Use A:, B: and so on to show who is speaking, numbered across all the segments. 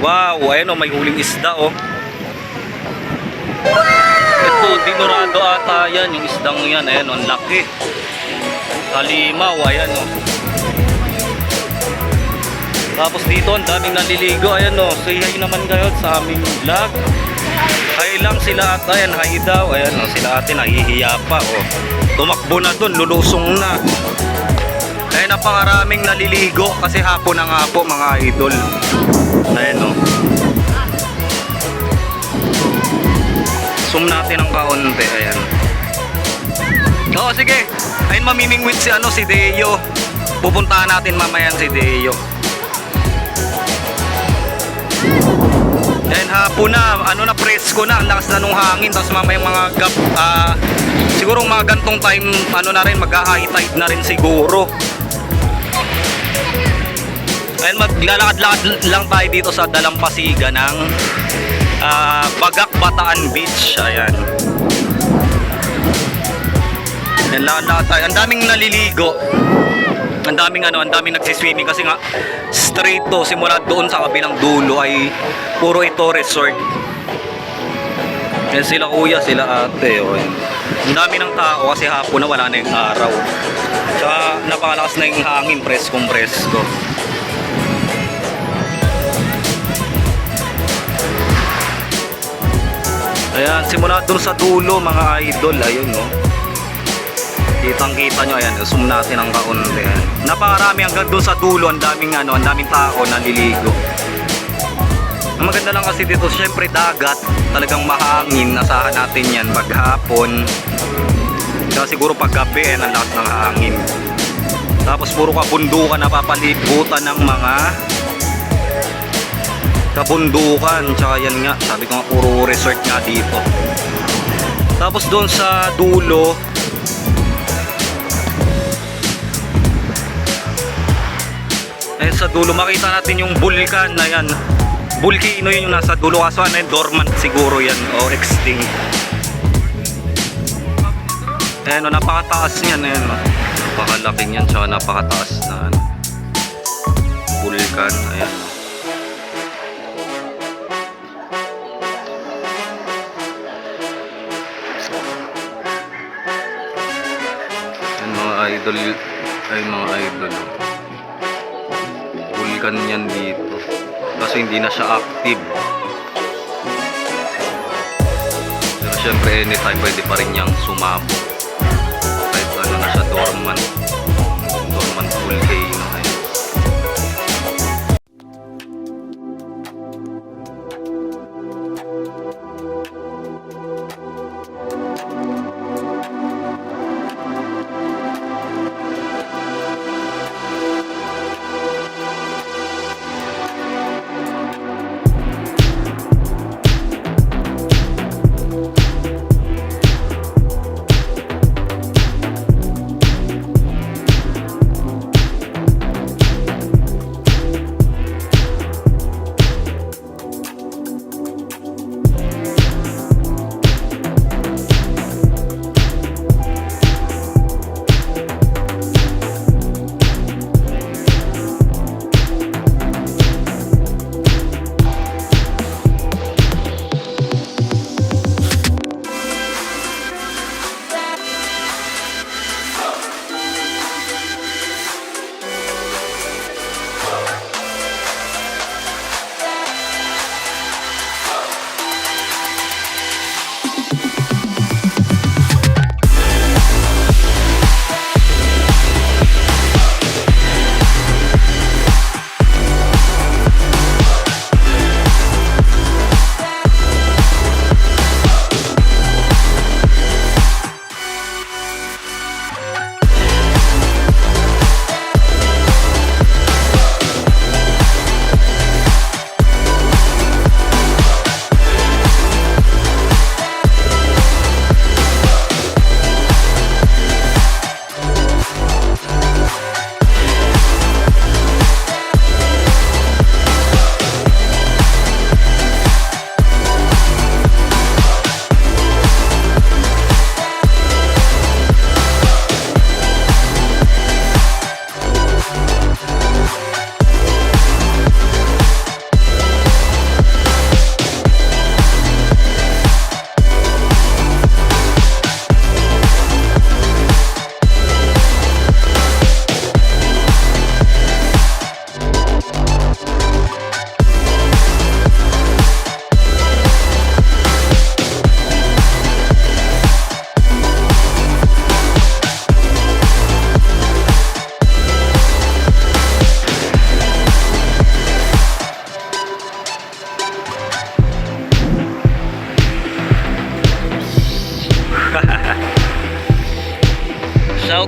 A: Wow, ayun oh, may huling isda oh. Ito, dinurado ata yan, yung isdang yan, ayan oh, ang laki. Kalimaw, ayan oh. Tapos dito, ang daming naliligo, ayan oh. Say hi naman kayo sa aming vlog. Hi lang sila ata, ayan, hi daw, ayan oh, sila ate nahihiya pa oh. Tumakbo na dun, lulusong na. Kaya napakaraming naliligo kasi hapon na nga po mga idol. Ayan o. Zoom natin ng kaunti. Ayan. Oo, sige. Ayun, mamimingwit si, ano, si Deo. Pupuntahan natin mamayan si Deo. Ayan, hapon na. Ano na, presko na. Ang lakas na nung hangin. Tapos mamaya mga gap, ah, siguro mga gantong time, ano na rin, mag-high tide na rin siguro. Ayun, maglalakad-lakad lang tayo dito sa Dalampasiga ng ah, Bagak Bataan Beach. Ayan. Yan lakad-lakad tayo. Ang daming naliligo. Ang daming ano, ang daming nagsiswimming kasi nga straight to simula doon sa kabilang dulo ay puro ito resort. Yan sila kuya, sila ate. Oh. Ang dami ng tao kasi hapon na wala na yung araw. Tsaka napakalakas na yung hangin, preskong presko. Ayan, simula dun sa dulo mga idol, ayun no. Kitang kita nyo, ayan, zoom natin ang kaunti. ayan. Napakarami hanggang dun sa dulo, ang daming ano, ang daming tao naliligo. Ang maganda lang kasi dito, syempre dagat, talagang mahangin, nasahan natin yan paghapon. Kaya siguro paggabi, ayan, ang lakas ng hangin. Tapos puro kabundukan napapalibutan ng mga kabundukan. Tsaka yan nga sabi ko nga puro resort nga dito. Tapos doon sa dulo ayun sa dulo makita natin yung vulkan. Na yan volcano yun yung nasa dulo. Kaso ano dormant siguro yan o extinct. Ayun o napakataas niyan ayun o. Napakalaki niyan tsaka napakataas na ano, vulkan. Ayan. o idol, ay mga idol. Vulkan yan dito. Kaso hindi na siya active. Pero syempre anytime pwede pa rin niyang sumabog. Kahit ano na siya. Dormant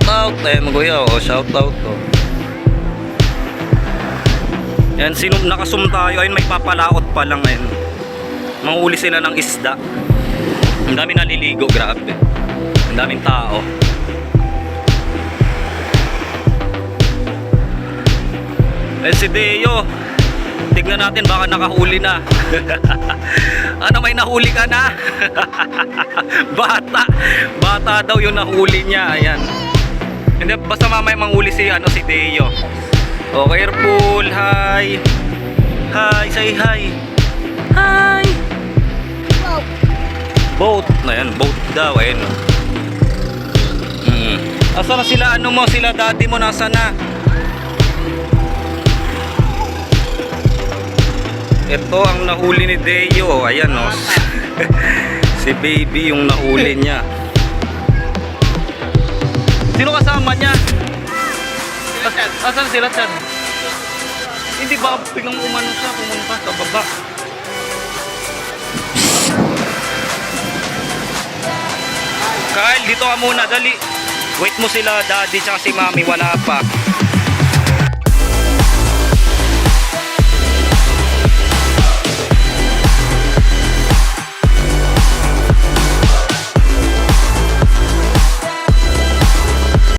A: out. Ayan, kuya, oh, shout out. Oh. Yan, sino, nakasum tayo. Ayun, may papalaot pa lang. Ayun. Manghuli sila ng isda. Ang dami naliligo, grabe. Ang daming tao. Eh si Deo, tignan natin baka nakahuli na. ano may nahuli ka na? bata. Bata daw yung nahuli niya. Ayan. Hindi, basta mamaya manghuli si, ano, si Deo. Oh, careful. Hi. Hi, say hi. Hi. Boat. Na yan, boat daw. Ayan. oh. Mm. Asa na sila, ano mo, sila daddy mo, nasa na? Ito ang nahuli ni Deo. Ayan o. si baby yung nahuli niya. Sino kasama niya? As- asan sila Chad? Hindi ba biglang umano siya pumunta sa baba? Kyle, dito ka muna, dali. Wait mo sila, daddy tsaka si mami, wala pa.